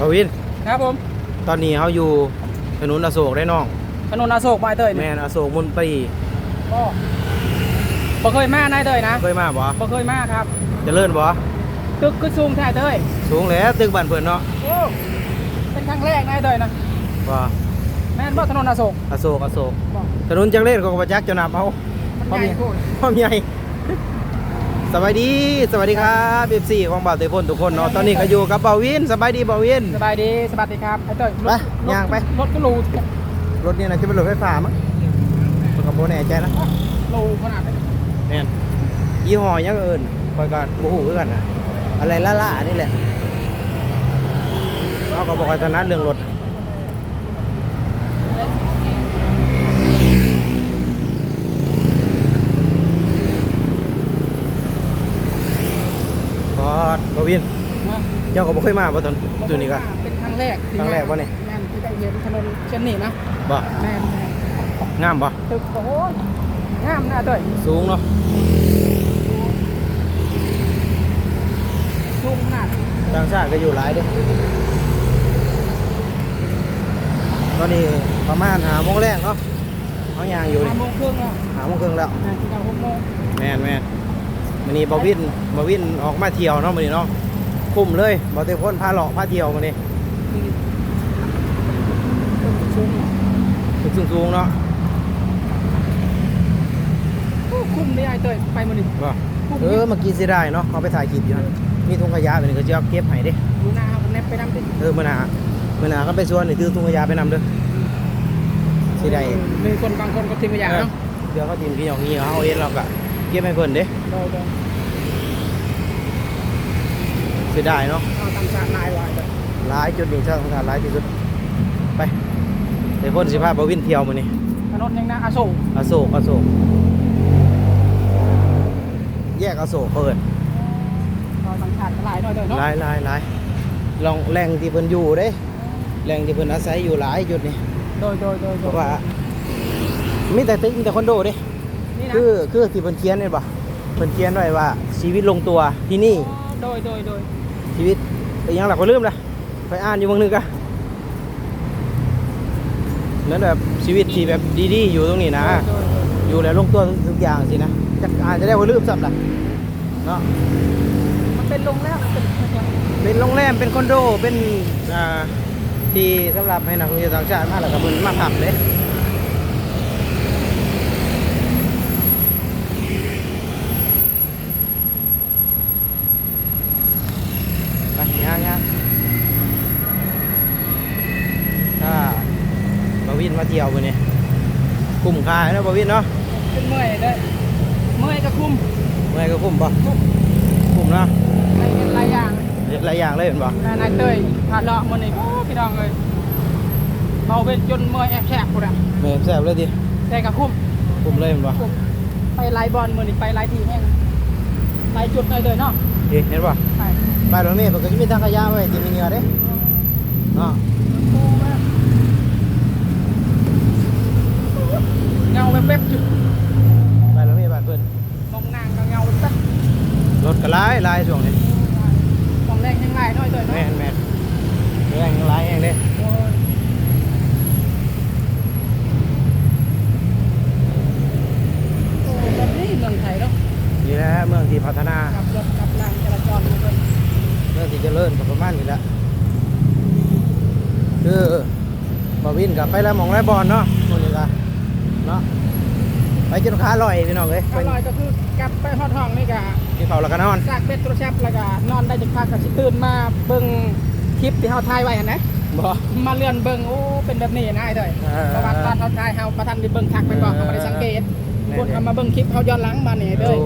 บาวิน ครับผม ตอนนี้เขาอยู่ถนนอโศกได้น้องถนนอโศกบายเตยแม่นี่นอโศกมนตรีก็บ่เคยมานายเตยนะเคยมาบ่บ่เคยมาครับเจะเลิ่นบ่ตึกคือสูงแท้เตยสูงแล้วตึกบ้านเพิ่นเนาะโอ้เป็นครั้งแรกนายเตยนะบ่แม่นบ่ถนนอโศกอโศกอโศกบ่ถนนจังเล่นของประจักษ์เจะนับเอามันใหญ่โคตรความใหญ่ สวัสดี สวัสดีครับเอฟซีของบ่าวเตยพ่นทุกคนเนาะ ตอนนี้ก็อยู่กับบ่าววินสบายดีบ่าววิน สบายดีสบายดีครับไอ้เตยรถไปรถย่างไป รถก็รูรถนี่นะจะเป็นรถไฟฟ้ามั้งผมก็บ่แน่ใจนะรูขนาดนี้แม่นยี่ห้อหยังเอิ้นคอยก็บ่ฮู้คือกันนะอะไรล่าๆนี่แหละเขาก็บอกว่าถนัดเรื่องรถ ดบ่วินนะเจ้าก็บ่เคยมาบ่ตอนตัวนี้ก็ เป็นครั้งแรกที่ครั้งแรกวะเนี่ยแม่นที่ได้เห็นถนนเช่นนี้นะบ่แม่นแม่นงามบ่ตึกโอ้โหงามนะเตยสูงเนาะสูงขนาดต่างชาติก็อยู่หลายเด้ตอนนี้ประมาณหาโมงแรกเนาะเขาย่างอยู่นี่ห้าโมงครึ่งแล้วหาโมงครึ่งแล้วแม่นที่เราหกโมงแม่นแม่น มื้อนี้บ่วินบ่วินออกมาเที่ยวเนาะมื้อนี้เนาะคุ้มเลยบ่ได้พ้นพาเลาะพาเที่ยวมื้อนี้สูงตึกสูงๆเนาะโอ้คุ้มได้ไอ้เตยไปมาดิบ่เออเมื่อกี้สิได้เนาะเอาไปถ่ายคลิปอยู่นั่นมีถุงขยะไปนี่ก็จะเอาเก็บให้เด้ดูหน้าครับแนบไปนำดิเออมื้อหน้ามื้อหน้าก็ไปสวนนี่ถือถุงขยะไปนำเด้อสิได้มีคนบางคนก็ทิ้งไปอย่างเนาะเดี๋ยวเขาทีมพี่น้องนี่เขาเอาเองเราก็ เก็บให้เพิ่นเด้โดยโดยเสียดายเนาะเอาตามสารนายไว้เลยหลายจุดนี่เช่าสถานหลายที่สุด ไปเดี๋ยวเพิ่นสิพาไปวินเที่ยวมื้อนี้ถนนยังนะอาโศกอโศกอโศกแยกอโศกเปิดเราต่างชาติหลายหน่อยเด้อเนาะหลายหลายหลายลองแหล่งที่เพิ่นอยู่เด้แหล่งที่เพิ่นอาศัยอยู่หลายจุดนี่โดยโดยโดยเพราะว่ามีแต่ตึกมีแต่คอนโดเด้ นี่นะคือคือที่เพิ่นเขียนนี่บ่เพิ่นเขียนไว้ว่าชีวิตลงตัวที่นี่โดยโดยโดยชีวิตแต่ยังหลักก็ลืมละไปอ่านอยู่บางนึงกะนั่นแบบชีวิตที่แบบดีๆอยู่ตรงนี้นะ โดยโดยอยู่แล้วลงตัวทุกอย่างสินะจะอาจจะได้ว่าลืมซ้ำละเนาะ มันเป็นลงแล้วมันเป็นมันยังเป็นโรงแรม เป็นคอนโด เป็นอ่าที่สำหรับให้นักท่องเที่ยวต่างชาติมาแล้วก็เพิ่นมาพักเลยไปย่างย่างถ้าบาวินมาเที่ยววันนี้ คุ้มค่านะบาวินเนาะเป็นเมื่อยเลยเมื่อยก็คุ้มเมื่อไงก็คุ้มป่ะคุ้มเนาะหลายหลายอย่างเฮ็ดหลายอย่างเลยเห็นป่ะนายนายเตยผ่านเลาะมันนี่โอ้พี่น้องเลยเมาเป็นจนเมื่อยแอบแฉกกูนะแม่แซ่บเลยดิแต่ก็คุ้มคุ้มเลยเห็นป่ะคุ้มไปไล่บอลมือนี่ไปไล่ทีแห้งไล่จุดเลยเลยเนาะเห็นป่ะไปบ้านหลังนี้มันก็จะมีทางขยะไว้ที่มีเหงื่อเด้เนาะ โอ้มากเงา แวบๆจุดบ้านหลังนี้บ้านเพิ่นมองนางก็เงาแวบรถก็หลายหลายช่วงนี้ๆมองแรงยังไงน้อยเตยแม่เนาะนแม่นแรงหลายแห่งเด้โอ้ยโอ้แบบนี้เมืองไทยเนาะนี่แหละเมืองที่พัฒนากับรถกับรางจราจรมันเป็นเมืองที่เจริญก็ประมาณนี้แหละคือบ่วินกับไปแล้วหมองแล้วบอลเนาะพวกนี้ก็เนาะ ไปจนขาลอยพี่น้องเอ้ยอไปร่อยก็คือกลับไปฮอดห้องนี่ก็กินข้าวแล้วก็นอนสากเป็ดโทรศัพท์แล้วก็นอนได้จักพักก็สิตื่นมาเบิ่งคลิปที่เฮาถ่ายไว้หั่นนะบ่มาเลื่อนเบิ่งโอ้เป็นแบบนี้นะไอ้เด้ยเออเพราะว่าตอนเฮาถ่ายเฮาบ่ทันได้เบิ่งทักไปก่อนเออเฮาบ่ได้สังเกตแม่นคนเอามาเบิ่งคลิปเฮาย้อนหลังมานี่เด้โอ้ย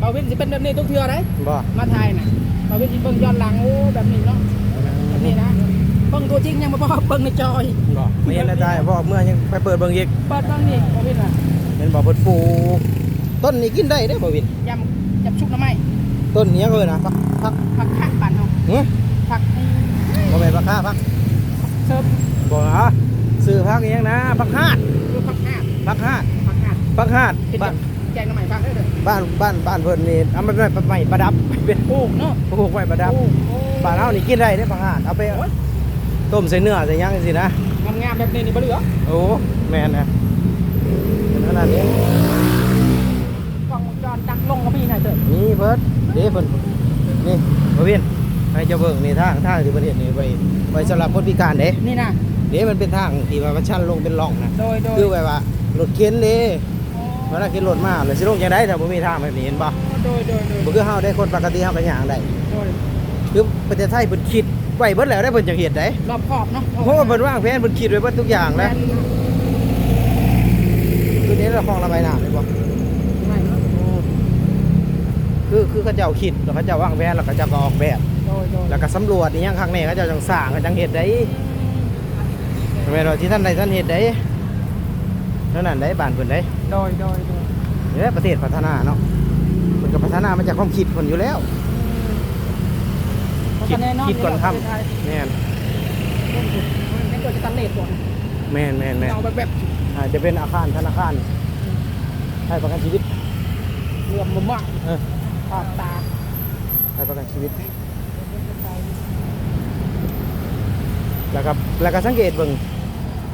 บ่วินสิเป็นแบบนี้ทุกเทื่อเด้บ่มาถ่ายน่ะบ่วินสิเบิ่งย้อนหลังโอ้แบบนี้เนาะแบบนี้นะเบิ่งตัวจริงยังบ่พอเบิ่งในจอยบ่ไม่เห็นได้เพราะเมื่อยังไปเปิดเบิ่งอีกเปิดเบิ่งนี่บ่วินน่ะ เป็นบ่อเพิ่นปลูกต้นนี้กินได้เด้อบ่วินยำยำชุบหน่อไม้ต้นนี้ก็เลยนะพักพักผักคะบ้านเฮาหึผักบ่แม่นพักค่าพักเสิร์ฟบ่ฮะซื้อพักอีหยังนะพักฮาดคือผักหาดพักฮาดผักหาดพักฮาดเป็นบ้านแกงหน่อไม้ผักเด้อเด้อบ้านบ้านบ้านเพิ่นนี่เอาไม้ไม้ไม้ประดับเป็นปลูกเนาะปลูกไม้ประดับปลูกโอ้ไปบ้านเฮานี่กินได้เด้ผักหาดเอาไปต้มใส่เนื้อใส่หยังจังซี่นะงามๆแบบนี้นี่บ่เหลือโอ้แม่นนะเป็ นขนาดนี้กล้องวงจรตั้งลงก็มีหน่อยเถอะนี่เบิดเด้เพิ่นนี่บ่เวียนให้เจ้าเบิ่งนี่ทางทางที่ประเทศนี่ไว้ไว้สำหรับคนพิการเด้นี่นะเด้มันเป็นทางที่ว่ามันชันลงเป็นร่องนะโดยโดยคือแบบว่ารถเข็นเด้เวลาเข็นรถมาแล้วสิลงจังได๋ถ้าบ่มีทางแบบนี้เห็นบ่โดยโดยโดยบ่คือเฮาได้คนปกติเฮาก็ย่างได้โดยคือประเทศไทยเพิ่นคิดไว้เบิดแล้วได้เพิ่นจังเฮ็ดได้รอบขอบเนาะเพราะว่าเพิ่นวางแผนเพิ่นคิดไว้เบิดทุกอย่างแล้วคือ นี้เราคลองระบายน้ำเลยบ่ไม่เนาะคือคือเขาเจ้าคิดแล้วเขาเจ้าวางแผนแล้วเขาเจ้าก็ออกแบบ โดยโดยแล้วก็สำรวจอีหยังข้างในเขาเจ้าจังสร้างเขาจังเฮ็ดได้แม่นว่าที่ท่านใดท่านเฮ็ดได้เท่านั้นได้บ้านเพิ่นได้โดยโดยโดยเด้อประเทศพัฒนาเนาะเพิ่นก็พัฒนามาจากความคิดเพิ่นอยู่แล้ว คิดคิดก่อนทำแม่นไม่ตัวจะตันเลทก่อนแม่นแม่นแม่นเอาแบบแบบอาจจะเป็นอาคารธนาคาร ให้ประกันชีวิตเหลื่อมมุมอะเออขอบตาให้ประกันชีวิต แล้วก็แล้วก็สังเกตเบิ่ง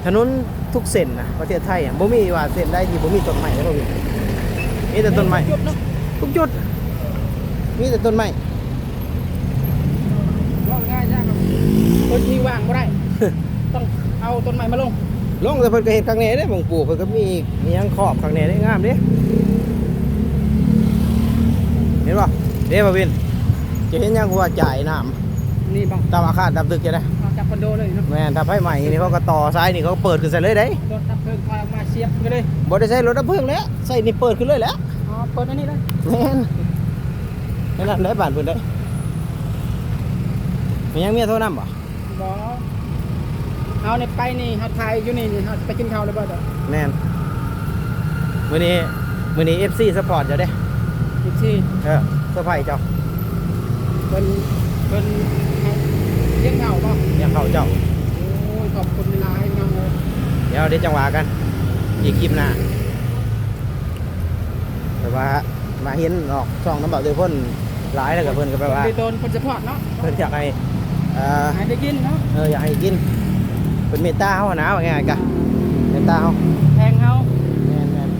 ถนนทุกเส้นนะประเทศไทยอะบ่มีว่าเส้นใดที่บ่มีต้นไม้แล้วบ่มีมีแต่ต้นไม้หยุดเนาะทุกจุดมีแต่ต้นไม้ว่าง่ายใช่ครับคนที่ว่างก็ได้ ต้องเอาต้นไม้มาลง ลงแต่เพิ่นก็เฮ็ดข้างในเด้บางปลูกเพิ่นก็มีมีหยังครอบข้างในได้งามเด้เห็นบ่เด้บ่วิน จะเห็นหยังว่าจ่ายน้ำนี่บังตามอาคารตามตึกจะได้เอาจับคอนโดเลยเนาะแม่นถ้าไฟใหม่นี่เขาก็ต่อซ้ายนี่เขาก็เปิดขึ้นใส่เลยได้รถดับเพลิงคอยออกมาเสียบไปเลยบ่ได้ใช้รถดับเพลิงแล้วใส่นี่เปิดขึ้นเลยแหล้วอ๋อเปิดอันนี้เลยแม่นนั่นล่ะได้บ้านเพิ่นได้มันยังเมียโทรนำบ่บอ เอาเนี่ยไปนี่เขาถ่ายอยู่นี่นี่เขาไปกินข้าวเลยบ่เด้อแม่นมื้อนี้มื้อนี้ FC support เจ้าเด้อีกที่เออเซอร์ไพรส์เจ้าเป็นเป็นเลี้ยงข้าวบ่ยังเข้าเจ้า โอ้ยขอบคุณเวลาให้น้องเลยเดี๋ยวเดี๋ยวจังหวะกัน อีกคลิปหน้าแต่ว่ามาเห็นออกช่องน้ำเบาเตยพ่นหลายแล้วกับเพิ่นก็แปลว่า ไปโดนคนสปอร์ตเนาะเพิ่นอยากให้เอ่อหายได้กินเนาะ เอออยากให้กิน เป็นเมตตาเฮานะว่าง่ายๆกะเมตตาเฮาแทงเขาแม่นแม่น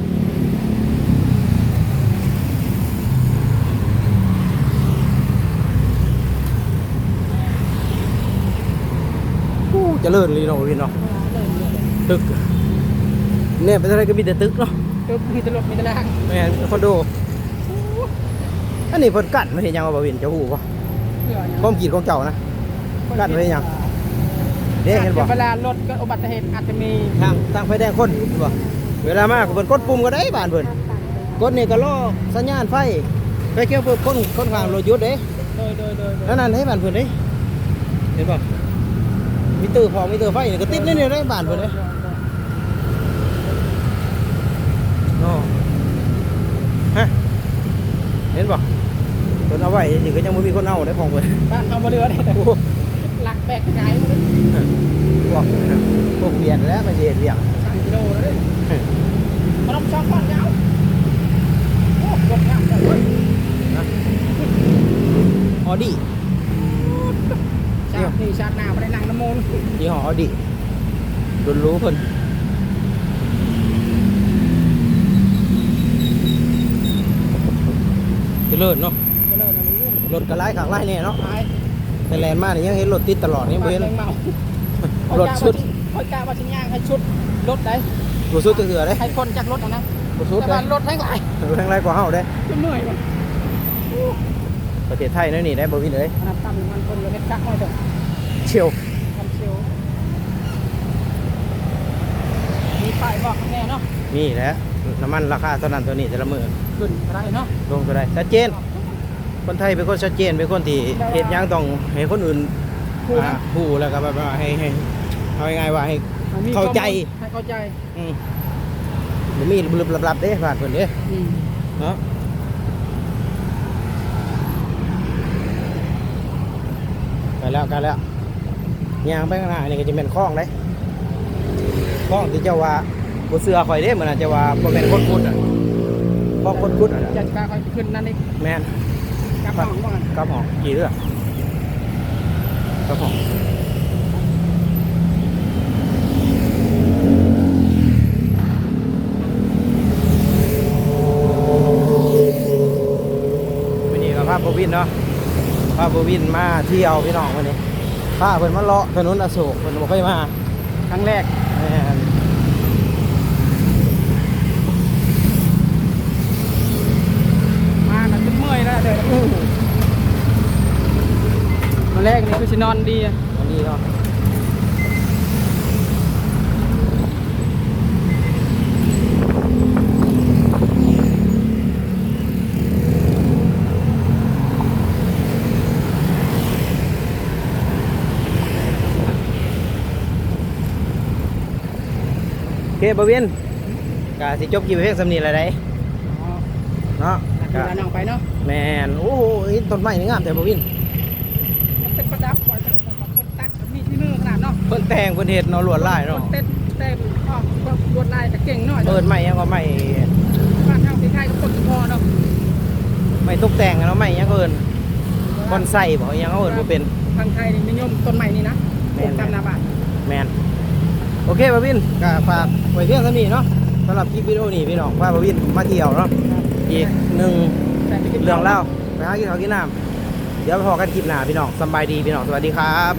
อู้เจริญลีเนาะพี่เนาะตึกเนี่ยเป็นอะไรก็มีแต่ตึกเนาะตึกมีตลกมีตลางแม่นคอนโดอันนี้เพิ่นกั้นไม่เห็นหยังว่าบ่เห็นเจ้าหูป่ะเพื่อความคิดของเจ้านะกั้นไว้ยัง เด้เห็นบ่เวลารถเกิดอุบัติเหตุอาจจะมีทางทางไฟแดงคนบ่เวลามาก็เพิ่นกดปุ่มก็ได้บ้านเพิ่นกดนี่ก็รอสัญญาณไฟไฟเขียวเพิ่นคนคนข้างรถหยุดเด้โดยโดยโดยโดยนั่นนั่นให้บ้านเพิ่นเด้เห็นบ่มีเตอร์พอมีเตอร์ไฟนี่ก็ติดนี่นี่ได้บ้านเพิ่นเด้เนาะฮะเห็นบ่เพิ่นเอาไว้นี่ก็ยังบ่มีคนเอาได้ของเพิ่นบ้านเขาบ่เรือได้ บกไกลหมดเลยพวกพวกเวียนแล้วมาเสียเรียงสามกิโลแล้วเลยขนมช็อกก้อนยาวโอ้รถงามจังเลยออดี้ชาตินี่ชาติหน้าไม่ได้นั่งน้ำมูลยี่ห้อออดี้รุนรู้เพิ่นเจริญเนาะก็เลยนะมึงเรื่องรถกระไล่ขังไล่เนี่ยเนาะตาย แต่แลนด์มาเนี่ยยังเห็นรถติดตลอดนี่บ่เห็น เมารถชุด คอยกล้าว่าชิ้นย่างให้ชุดรถได้บ่สุดตัวเถื่อเด้ให้คนจากรถนะนะบ่สุดแต่เด้ว่ารถทั้งหลายแรงไรกว่าเฮาเด้ จนเหนื่อยว่ะประเทศไทยนั่นนี่ได้บ่วินเอ้ยขนาดต่ำมันคนเลยเฮ็ดกักหน่อยเถอะเชียวทำเชียวมีป้ายบอกข้างแน่เนาะนี่แหละน้ำมันราคาเท่านั้นเท่านี้แต่ละมื้อขึ้นอะไรเนาะลงเท่าใดชัดเจน คนไทยเป็นคนชัดเจนเป็นคนที่เฮ็ดหยังต้องให้คนอื่นผู้อ่านะผู้แล้วก็แบบว่าให้ให้เอาง่ายๆว่าให้มีเข้าใจให้เข้าใจอืมบ่มีบลับลับๆเด้ผ่านเพิ่นเด้อืมเนาะไปแล้วกันแล้วย่างไปข้างหน้านี่ก็จะเป็นคลองเด้คลองที่เจ้าว่าบ่เสือข่อยเด้เหมือนน่ะเจ้าว่าบ่แม่นคนพุทธอะคลองคนพุทธอะจัดการคอยขึ้นนั่นนี่แม่น กับห้องบ้างกับหอกกี่เรื่องครับผมวันนี้ก็พาบวินเนาะพาบวินมาเที่ยวพี่น้องวันนี้พาพเพิ่นมาเลาะถนนอโศกเพิ่นบ่เคยมาครั้งแรก แม่น มากันจนเมื่อยแล้วเดี๋ยวมา แรกนี่คือสินอนดีอะวันนี้เนาะโอเคบวินกาสิจบกี่เพลงสำนีอะไรได้อ๋อเนาะดูกะแลน้องไปเนาะแมนโอ้โหต้นไม้นี่งามแต่บวินมัน พิ่นแต่งเพิ่นเฮ็ดเนาะลวดลายคเนาะนเต้นเต้นก็ลวดลายแต่เก่งหน่อยเปิดใหม่ยังก็ใหม่บ้านเฮาที่ไทยก็คนพอเนาะใหม่ตกแต่งอะเนาะใหม่ยังก็เอิ้นบอนไซบ่ยังก็เอิ้นบ่เป็นทางไทยนี่นิยมต้นใหม่นี่นะปลูกตามหนาบ้านแมนโอเคบวินก็ฝากไว้เพียงเท่านี้เนาะสำหรับคลิปวิดีโอนี้พี่น้องพาบวินมาเที่ยวเนาะอีกหนึ่งแต่ไปกินเรื่องเล่าไปหากินข้าวกินน้ำเดี๋ยวไปพอกันคลิปหน้าพี่น้องสำบายดีพี่น้องสวัสดีครับ